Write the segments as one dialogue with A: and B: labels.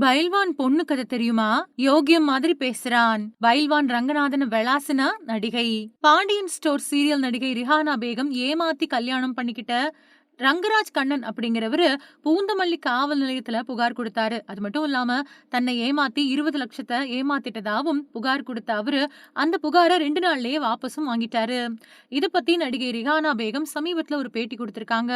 A: பைல்வான் பொண்ணு கதை தெரியுமா? யோகியம் மாதிரி பேசுறான். பைல்வான் ரங்கநாதன் வெளாசுனா நடிகை. பாண்டியன் ஸ்டோர் சீரியல் நடிகை ரிஹானா பேகம் ஏமாத்தி கல்யாணம் பண்ணிக்கிட்ட ரங்கராஜ் கண்ணன் அப்படிங்கிறவரு பூந்தமல்லி காவல் நிலையத்துல புகார் கொடுத்தாரு. அது மட்டும் இல்லாம தன்னை ஏமாத்தி இருபது லட்சத்தை ஏமாத்திட்டதாவும் புகார் கொடுத்த அவரு அந்த புகாரை ரெண்டு நாள்லயே வாபஸும் வாங்கிட்டாரு. இத பத்தி நடிகை ரிஹானா பேகம் சமீபத்துல ஒரு பேட்டி கொடுத்திருக்காங்க.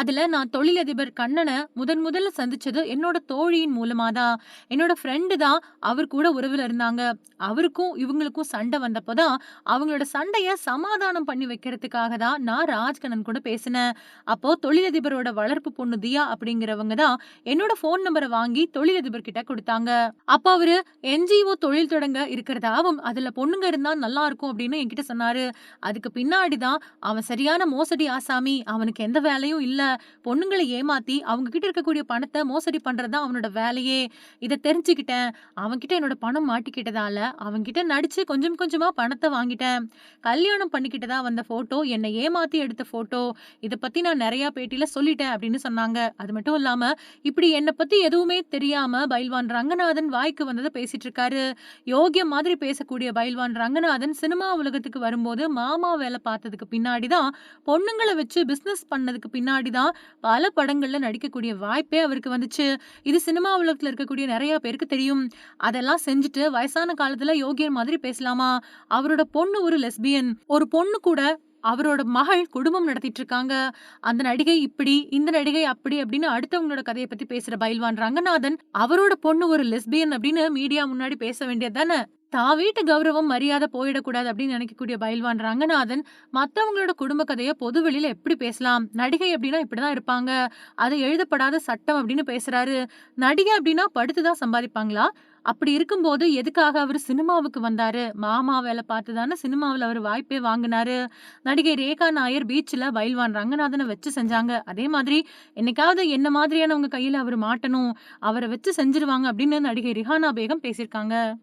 A: அதுல நான் தொழிலதிபர் கண்ணனை முதன் முதல்ல சந்திச்சது என்னோட தோழியின் மூலமா தான் என்னோட ஃப்ரெண்டு தான் அவர் கூட உறவுல இருந்தாங்க. அவருக்கும் இவங்களுக்கும் சண்டை வந்தப்பதான் அவங்களோட சண்டைய சமாதானம் பண்ணி வைக்கிறதுக்காக தான் நான் ராஜ்கண்ணன் கூட பேசினேன். அப்போ தொழிலதிபரோட வளர்ப்பு பொண்ணு தியா அப்படிங்கிறவங்க தான் என்னோட ஃபோன் நம்பரை வாங்கி தொழிலதிபர் கிட்ட கொடுத்தாங்க. அப்ப அவரு என்ஜிஓ தொழில் தொடங்க இருக்கிறதாவும் அதுல பொண்ணுங்க இருந்தா நல்லா இருக்கும் அப்படின்னு என்கிட்ட சொன்னாரு. அதுக்கு பின்னாடி தான் அவன் சரியான மோசடி ஆசாமி அவனுக்கு எந்த வேலையும் இல்ல. பொண்ணுங்களை ஏமாத்தி அவங்க கிட்ட இருக்கக்கூடிய பணத்தை மோசடி பண்றதுதான் அவனோட வேலையே. இதை தெரிஞ்சுக்கிட்டேன். அவன்கிட்ட என்னோட பணம் மாட்டிக்கிட்டதால அவன்கிட்ட நடிச்சு கொஞ்சம் கொஞ்சமா பணத்தை வாங்கிட்டேன். கல்யாணம் பண்ணிக்கிட்டதா வந்த போட்டோ என்னை ஏமாத்தி எடுத்த போட்டோ இதை பத்தி நான் நிறைய பேட்டியில சொல்லிட்டேன் அப்படின்னு சொன்னாங்க. அது மட்டும் இல்லாம இப்படி என்னை பத்தி எதுவுமே தெரியாம பைல்வான் ரங்கநாதன் வாய்க்கு வந்ததை பேசிட்டு இருக்காரு. யோகியம் மாதிரி பேசக்கூடிய பைல்வான் ரங்கநாதன் சினிமா உலகத்துக்கு வரும்போது மாமா வேலை பார்த்ததுக்கு பின்னாடிதான் பொண்ணுங்களை வச்சு பிசினஸ் பண்ணதுக்கு பின்னாடிதான் பல படங்கள்ல நடிக்கக்கூடிய வாய்ப்பே அவருக்கு வந்துச்சு. இது சினிமா உலகத்துல இருக்கக்கூடிய நிறைய பேருக்கு தெரியும். அதெல்லாம் செஞ்சுட்டு வயசான காலத்துல யோகியன் மாதிரி பேசலாமா? அவரோட பொண்ணு ஒரு லெஸ்பியன் ஒரு பொண்ணு கூட அவரோட மகள் குடும்பம் நடத்திட்டு இருக்காங்க அந்த நடிகை இப்படி இந்த நடிகை அப்படி அப்படின்னு அடுத்தவங்களோட கதையை பத்தி பேசுற பைல்வான் ரங்கநாதன் அவரோட பொண்ணு ஒரு லெஸ்பியன் அப்படின்னு மீடியா முன்னாடி பேச வேண்டியது தானே? தான் வீட்டு கௌரவம் மரியாதை போயிடக்கூடாது அப்படின்னு நினைக்கக்கூடிய பயில்வான் ரங்கநாதன் மற்றவங்களோட குடும்ப கதையை பொதுவெளியில எப்படி பேசலாம்? நடிகை அப்படின்னா இப்படிதான் இருப்பாங்க. அது எழுதப்படாத சட்டம் அப்படின்னு பேசுறாரு. நடிகை அப்படின்னா படுத்துதான் சம்பாதிப்பாங்களா? அப்படி இருக்கும்போது எதுக்காக அவர் சினிமாவுக்கு வந்தாரு? மாமா வேலை பார்த்து தானே சினிமாவில் அவர் வாய்ப்பே வாங்கினாரு. நடிகை ரேகா நாயர் பீச்சில் பயில்வான் ரங்கநாதனை வச்சு செஞ்சாங்க. அதே மாதிரி என்னைக்காவது என்ன மாதிரியானவங்க கையில் அவர் மாட்டணும் அவரை வச்சு செஞ்சிருவாங்க அப்படின்னு நடிகை ரிஹானா பேகம் பேசியிருக்காங்க.